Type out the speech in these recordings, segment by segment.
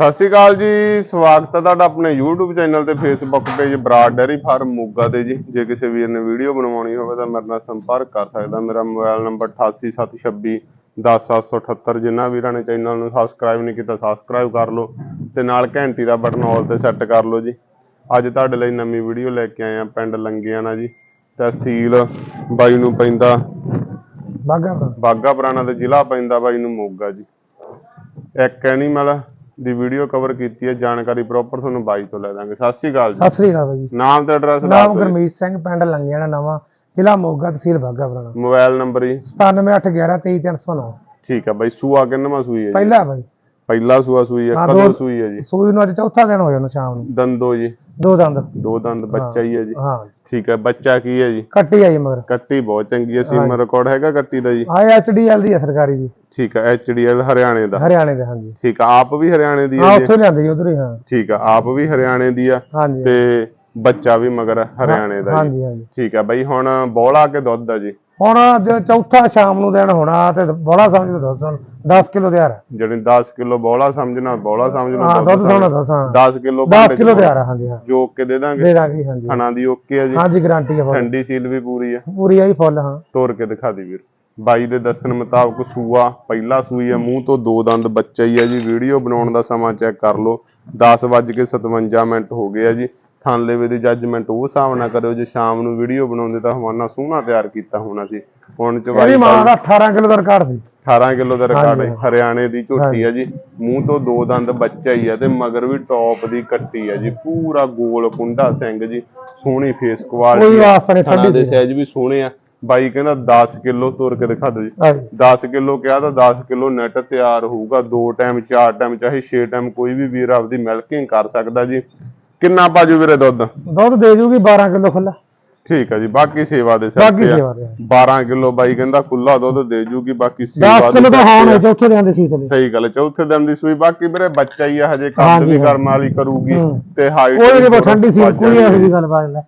ਸਤਿ ਸ਼੍ਰੀ ਅਕਾਲ ਜੀ ਸਵਾਗਤ ਹੈ ਤੁਹਾਡਾ ਆਪਣੇ YouTube ਚੈਨਲ ਤੇ Facebook page Brar dairy farm Moga ਤੇ ਜੀ। ਜੇ ਕਿਸੇ ਵੀਰ ਨੇ ਵੀਡੀਓ ਬਣਵਾਉਣੀ ਹੋਵੇ ਤਾਂ ਮੇਰੇ ਨਾਲ ਸੰਪਰਕ ਕਰ ਸਕਦਾ। ਮੇਰਾ ਮੋਬਾਈਲ ਨੰਬਰ 8876 10778 ਜਿਨ੍ਹਾਂ ਵੀਰਾਂ ਨੇ ਚੈਨਲ ਨੂੰ ਸਬਸਕ੍ਰਾਈਬ ਨਹੀਂ ਕੀਤਾ ਸਬਸਕ੍ਰਾਈਬ ਕਰ ਲਓ ਤੇ ਨਾਲ ਘੰਟੀ ਦਾ ਬਟਨ ਆਲ ਤੇ ਸੈੱਟ ਕਰ ਲਓ ਜੀ। ਅੱਜ ਤੁਹਾਡੇ ਲਈ ਨਵੀਂ ਵੀਡੀਓ ਲੈ ਕੇ ਆਏ ਆ ਪਿੰਡ ਲੰਗਿਆਣਾ ਜੀ। ਤਹਿਸੀਲ ਬਾਈ ਨੂੰ ਪੈਂਦਾ ਬਾਗਾ ਬਾਗਾ ਪੁਰਾਣਾ ਤੇ ਜ਼ਿਲ੍ਹਾ ਪੈਂਦਾ ਬਾਈ ਨੂੰ ਮੋਗਾ ਜੀ। ਇੱਕ ਐਨੀਮਲ ਦੀ ਵੀਡੀਓ ਕਵਰ ਕੀਤੀ ਹੈ ਜਾਣਕਾਰੀ ਪ੍ਰੋਪਰ ਤੁਹਾਨੂੰ ਬਾਈ ਤੋਂ ਲੈ ਦਾਂਗੇ। ਸਤਿ ਸ਼੍ਰੀ ਅਕਾਲ ਜੀ। ਸਤਿ ਸ੍ਰੀ ਅਕਾਲ ਜੀ। ਨਾਮ ਤੇ ਐਡਰੈਸ ਨਾਮ ਗੁਰਮੀਤ ਸਿੰਘ ਪਿੰਡ ਲੰਗਿਆਣਾ ਨਵਾਂ ਜ਼ਿਲ੍ਹਾ ਮੋਗਾ ਤਹਿਸੀਲ ਬਾਗਾ ਪੁਰਾਣਾ। ਮੋਬਾਈਲ ਨੰਬਰ ਜੀ। 9781123309 ਠੀਕ ਹੈ ਬਾਈ ਸੂਆ ਕਿੰਨਵਾਂ ਸੂਈ ਹੈ ਪਹਿਲਾ ਬਾਈ। ਪਹਿਲਾ ਸੂਆ ਸੂਈ ਹੈ ਹਾਂ, ਕਦੋਂ ਸੂਈ ਹੈ ਜੀ? ਸੂਈ ਨੂੰ ਅੱਜ ਚੌਥਾ ਦਿਨ ਹੋ ਜਾਣਾ ਸ਼ਾਮ ਨੂੰ। ਦੰਦੋ ਜੀ। ਦੋ ਦੰਦ। ਦੋ ਦੰਦ ਬੱਚਾ ਹੀ ਹੈ ਜੀ। ਹਾਂ ਠੀਕ ਹੈ ਬੱਚਾ ਕੀ ਹੈ ਜੀ? ਕੱਟੀ ਆਈ ਮਗਰ। ਕੱਟੀ ਬਹੁਤ ਚੰਗੀ ਹੈ ਸੀਮਾ ਰਿਕਾਰਡ ਹੈਗਾ ਕੱਟੀ ਦਾ ਜੀ? ਆ ਐਚਡੀਐਲ ਦੀ ਹੈ ਸਰਕਾਰੀ ਦੀ ਠੀਕ ਹੈ ਐਚਡੀਐਲ ਹਰਿਆਣੇ ਦਾ। ਹਰਿਆਣੇ ਦੇ ਹਾਂਜੀ ਠੀਕ ਹੈ ਆਪ ਵੀ ਹਰਿਆਣੇ ਦੀ ਹਾਂ ਹੈ ਜੀ? ਉੱਥੋਂ ਲਿਆਂਦੀ ਉਧਰ ਹੀ ਹਾਂ। ਠੀਕ ਹੈ ਆਪ ਵੀ ਹਰਿਆਣੇ ਦੀ ਆ ਹਾਂਜੀ ਤੇ ਬੱਚਾ ਵੀ ਮਗਰ ਹਰਿਆਣੇ ਦਾ ਜੀ। ਹਾਂਜੀ ਹਾਂਜੀ ਠੀਕ ਹੈ ਬਾਈ ਹੁਣ ਬੋਲਾ ਕੇ ਦੁੱਧ ਆ ਜੀ। ਹੁਣ ਚੌਥਾ ਸ਼ਾਮ ਨੂੰ ਦਿਨ ਹੋਣਾ ਤੇ ਬੜਾ ਸਮਝ ਲਓ ਦੱਸਣ 10 ਕਿਲੋ ਤਿਆਰ ਹੈ। ਜਿਹੜੀ 10 ਕਿਲੋ ਬੋਲਾ ਸਮਝਣਾ ਬੋਲਾ ਸਮਝ ਲਓ ਹਾਂ ਦੁੱਧ ਸੋਣਾ ਦੱਸਾਂ। 10 ਕਿਲੋ 10 ਕਿਲੋ ਤਿਆਰ ਹੈ ਹਾਂਜੀ ਹਾਂ। ਜੋ ਕੇ ਦੇ ਦਾਂਗੇ। ਦੇ ਦਾਂਗੇ ਹਾਂਜੀ। ਖਾਣਾ ਦੀ ਓਕੇ ਆ ਜੀ। ਹਾਂਜੀ ਗਾਰੰਟੀ ਹੈ ਫੁੱਲ ਠੰਡੀ ਸੀਲ ਵੀ ਪੂਰੀ ਆ। ਪੂਰੀ ਆਈ ਫੁੱਲ ਹਾਂ। ਤੋੜ ਕੇ ਦਿਖਾ ਦੀ ਵੀਰ। ਬਾਈ ਦੇ ਦੱਸਣ ਮੁਤਾਬਕ ਸੂਆ ਪਹਿਲਾ ਸੂਈ ਆ ਮੂੰਹ ਤੋਂ ਦੋ ਦੰਦ ਬੱਚਾ ਹੀ ਆ ਜੀ। ਵੀਡੀਓ ਬਣਾਉਣ ਦਾ ਸਮਾਂ ਚੈੱਕ ਕਰ ਲਓ। 10:57 ਮਿੰਟ ਹੋ ਗਏ ਆ ਜੀ। ਥਾਨਲੇਵੇ ਦੀ ਜੱਜਮੈਂਟ ਉਹ ਹਿਸਾਬ ਨਾਲ ਕਰਿਓ ਜੇ ਸ਼ਾਮ ਨੂੰ ਵੀਡੀਓ ਬਣਾਉਂਦੇ ਤਾਂ ਹਵਾਨਾ ਸੋਹਣਾ ਤਿਆਰ ਕੀਤਾ ਹੋਣਾ ਸੀ। ਹੁਣ ਇਹਦੀ ਚਵਾਈ ਮਾਂ ਦਾ 18 ਕਿਲੋ ਦਾ ਰਿਕਾਰਡ ਸੀ। 18 ਕਿਲੋ ਦਾ ਰਿਕਾਰਡ ਹੈ। ਹਰਿਆਣੇ ਦੀ ਝੋਟੀ ਹੈ ਜੀ। ਮੂੰਹ ਤੋਂ ਦੋ ਦੰਦ ਬੱਚਾ ਹੀ ਹੈ ਤੇ ਮਗਰ ਵੀ ਟੌਪ ਦੀ ਕੱਟੀ ਹੈ ਜੀ। ਪੂਰਾ ਗੋਲ ਕੁੰਡਾ ਸਿੰਘ ਜੀ ਸੋਹਣੀ ਫੇਸ ਕੋਈ ਕੁਆਲਿਟੀ ਵਾਸਤਾ ਨਹੀਂ ਥਣਾ ਠੰਡੀ ਦੇ ਸਾਈਜ਼ ਵੀ ਸੋਹਣੇ ਆ। ਬਾਈ ਕਹਿੰਦਾ 10 ਕਿਲੋ ਤੋਰ ਕੇ ਦਿਖਾ ਦਿਓ ਜੀ। ਹਾਂਜੀ। 10 ਕਿਲੋ ਕਿਹਾ ਤਾਂ 10 ਕਿਲੋ ਨੈਟ ਤਿਆਰ ਹੋਊਗਾ। ਦੋ ਟਾਈਮ ਚਾਰ ਟਾਈਮ ਚਾਹੇ 6 ਟਾਈਮ ਕੋਈ ਵੀ ਵੀਰ ਆਪਦੀ ਮਿਲਕਿੰਗ ਕਰ ਸਕਦਾ ਜੀ। ਕਿੰਨਾ ਪਾਜੂ ਵੀਰੇ ਦੁੱਧ? ਦੁੱਧ ਦੇ ਜੂਗੀ 12 ਕਿਲੋ ਖੁੱਲਾ ਠੀਕ ਹੈ ਜੀ ਬਾਕੀ ਸੇਵਾ ਦੇ ਸਿਰ ਬਾਕੀ ਤੇ ਆ। ਸੇਵਾ ਦੇ 12 ਕਿਲੋ ਬਾਈ ਕਹਿੰਦਾ ਖੁੱਲਾ ਦੁੱਧ ਦੇ ਜੂਗੀ ਬਾਕੀ 10 ਸੇਵਾ ਦੇ ਕਿਲੋ ਤਾਂ ਸਿਰ ਤੇ ਆ। ਚੌਥੇ ਦਿਨ ਦੇ ਸੀ ਸਹੀ ਗੱਲ ਹੈ ਚੌਥੇ ਦਿਨ ਦੀ ਸੂਈ। ਬਾਕੀ ਵੀਰੇ ਬੱਚਾ ਹੀ ਆ ਹਜੇ ਕੰਮ ਹਾਂਜੀ, ਵੀ। ਕਰਮ ਵਾਲੀ ਕਰੂਗੀ ਹੂੰ। ਤੇ ਹਾਈਟ ਕੋਈ ਨਹੀਂ ਠੰਡੀ ਸੀ ਕੋਈ ਇਹੋ ਜਿਹੀ ਗੱਲ ਬਾਤ ਨਹੀਂ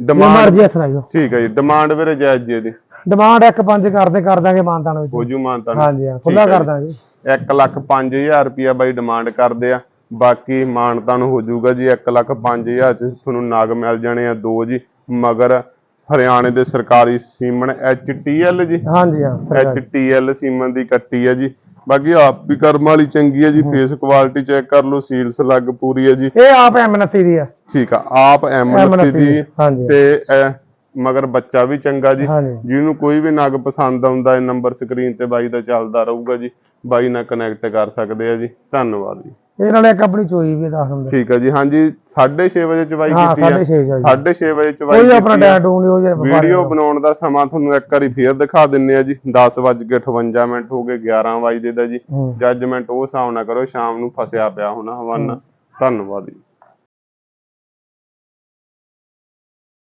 ਡਿਮਾਂਡ ਮਰਜ਼ੀ ਹੱਥ ਲਾਈਓ ਠੀਕ ਹੈ ਜੀ ਡਿਮਾਂਡ ਵੀਰੇ ਜਾਇਜ਼ ਜੀ ਇਹਦੀ। ਡਿਮਾਂਡ ਇੱਕ ਪੰਜ ਕਰਦੇ ਕਰ ਦਾਂਗੇ ਮਾਨਤਾਨ ਵਿੱਚ। ਹੋ ਜੂ ਮਾਨਤਾ ਹਾਂਜੀ ਹਾਂ ਖੁੱਲਾ ਕਰ ਦਾਂਗੇ। 1 ਲੱਖ 5000 ਰੁਪਿਆ ਬਾਈ ਡਿਮਾਂਡ ਕਰਦੇ ਆ। ਬਾਕੀ ਮਾਨਤਾ ਨੂੰ ਹੋ ਜਾਊਗਾ ਜੀ 1 ਲੱਖ 5000 ਚ ਤੁਹਾਨੂੰ ਨਾਗ ਮਿਲ ਜਾਣੇ ਆ ਦੋ ਜੀ ਮਗਰ ਹਰਿਆਣੇ ਦੇ ਸਰਕਾਰੀ ਸੀਮਨ ਐਚਟੀਐਲ ਜੀ। ਹਾਂਜੀ ਹਾਂ। ਐਚਟੀਐਲ ਸੀਮਨ ਦੀ ਕੱਟੀ ਹੈ ਜੀ। ਬਾਕੀ ਆਪ ਵੀ ਕਰਮ ਵਾਲੀ ਚੰਗੀ ਹੈ ਜੀ ਫੇਸ ਕੁਆਲਿਟੀ ਚੈੱਕ ਕਰ ਲਓ ਸੀਲ ਸਲੱਗ ਪੂਰੀ ਹੈ ਜੀ। ਇਹ ਆਪ ਐਮਨਤੀ ਦੀ ਆ। ਠੀਕ ਆ ਆਪ ਐਮਨਤੀ ਦੀ। ਤੇ ਮਗਰ ਬੱਚਾ ਵੀ ਚੰਗਾ ਜੀ। ਜਿਹਨੂੰ ਕੋਈ ਵੀ ਨਗ ਪਸੰਦ ਆਉਂਦਾ ਹੈ ਨੰਬਰ ਸਕਰੀਨ ਤੇ ਬਾਈ ਦਾ ਚੱਲਦਾ ਰਹੂਗਾ ਜੀ। ਬਾਈ ਨਾਲ ਕਨੈਕਟ ਕਰ ਸਕਦੇ ਆ ਜੀ। ਧੰਨਵਾਦ ਜੀ। ਇਹ ਨਾਲ ਇੱਕ ਆਪਣੀ ਚੋਈ ਵੀ ਦੱਸ ਦਿੰਦੇ ਠੀਕ ਹੈ ਜੀ ਹਾਂਜੀ 6:30 ਵਜੇ ਚਵਾਈ ਕੀਤੀ ਹੈ 6:30 ਵਜੇ। 6:30 ਵਜੇ ਚਵਾਈ ਕੋਈ ਆਪਣਾ। ਡੈਡ ਡੂਨ ਨਹੀਂ ਹੋ ਜਾਏ ਵੀਡੀਓ ਬਣਾਉਣ ਦਾ ਸਮਾਂ ਤੁਹਾਨੂੰ ਇੱਕ ਵਾਰੀ ਫੇਰ ਦਿਖਾ ਦਿੰਨੇ ਆ ਜੀ। 10:58 ਮਿੰਟ ਹੋ ਗਏ 11 ਵਜੇ ਦਾ ਜੀ। ਜੱਜਮੈਂਟ ਉਹ ਹਿਸਾਬ ਨਾਲ ਕਰੋ ਸ਼ਾਮ ਨੂੰ ਫਸਿਆ ਪਿਆ ਹੋਣਾ ਹਵਾਨਾ ਧੰਨਵਾਦ ਜੀ।